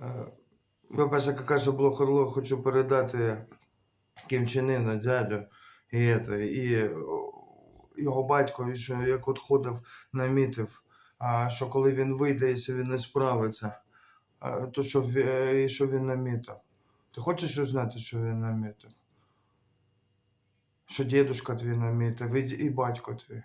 Е, По-перше, каже Блох Орло, хочу передати Чен дядю, і, і його батько, що як от ходив, намітив, що коли він вийде, якщо він не справиться, то що, е, і що він намітив. Ти хочеш узнати, що він намітив? Що дідушка твій намітив, і, і батько твій.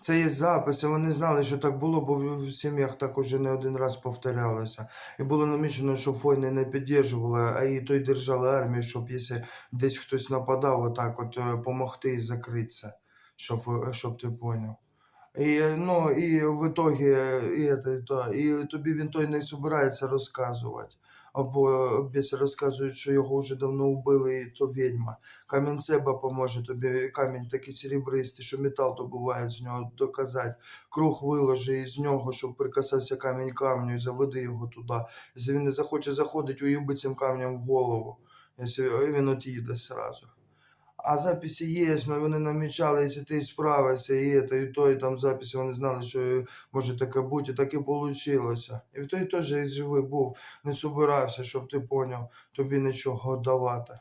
Це є записи, вони знали, що так було, бо в сім'ях так уже не один раз повторялося. І було намічено, що фойни не підтримували, а і той держали армію, щоб якщо десь хтось нападав, отак от е, помогти і закритися, щоб, ви- щоб ти поняв. І, ну, і в итогі, і, то, і тобі він той не збирається розказувати. Або більше розказують, що його вже давно вбили, і то відьма. Камінь Себа поможе тобі, камінь такий серебристий, що метал добувають з нього доказати. Круг виложи із нього, щоб прикасався камінь камню і заведи його туди. Якщо він не захоче заходити, уїби цим камнем в голову. Якщо він от'їде сразу. А записи є, ну вони намічали, якщо ти справився, і це, і то, і там записи, вони знали, що може таке бути, так і вийшло. І в той теж і живий був, не собирався, щоб ти поняв, тобі нічого давати.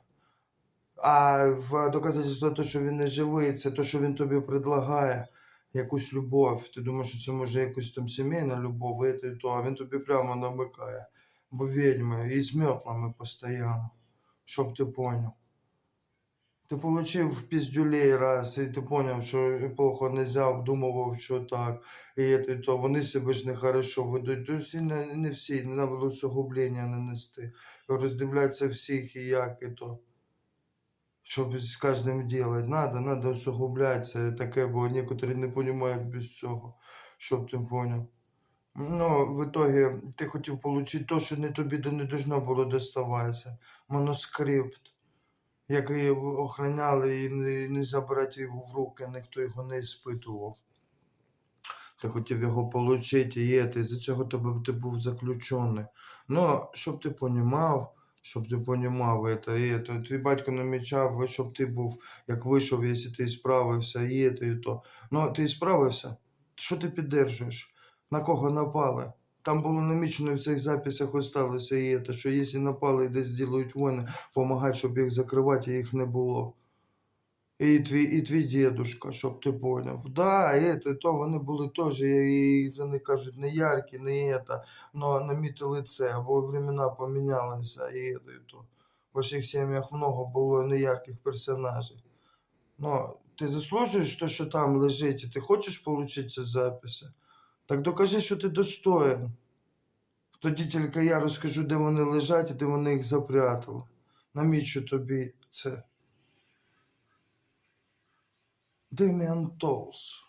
А в доказательство того, що він не живий, це те, що він тобі предлагає якусь любов. Ти думаєш, що це може якась там сімейна любов, і те, і то, а він тобі прямо намикає. Бо відьми і з метлами постійно, щоб ти поняв. Ти получив піздюлей раз, і ти поняв, що плохо нельзя, обдумував, що так, і то. Вони себе ж нехорошо ведуть. То всі не, не всі, не треба було усугублення нанести. Роздивлятися всіх і як і то. Щоб з кожним делать. Надо, надо усугублятися. Таке, бо некоторі не розуміють без цього, щоб ти поняв. Ну, в итоге ти хотів отримати те, що не тобі не должно було доставатися. Манускрипт, який охороняли і не, забрати його в руки, ніхто його не іспитував. Ти хотів його отримати, і це, за цього тебе ти був заключений. Ну, щоб ти понімав, щоб ти понімав це, і це. Твій батько намічав, щоб ти був, як вийшов, якщо ти справився, і це, і то. Ну, ти справився? Що ти піддержуєш? На кого напали? Там було намічено в цих записах осталося і це, що якщо напали і десь зроблять війни, помагати, щоб їх закривати, їх не було. І твій, і твій дідушка, щоб ти поняв. Да, це, то вони були теж, і за них кажуть, не яркі, не це, но намітили це, бо времена помінялися, і це, і то. В ваших сім'ях много було неярких персонажів. Ну, ти заслужуєш те, що там лежить, і ти хочеш отримати записи? Так докажи, що ти достоїн. Тоді тільки я розкажу, де вони лежать і де вони їх запрятали. Намічу тобі це. Деміан Толс.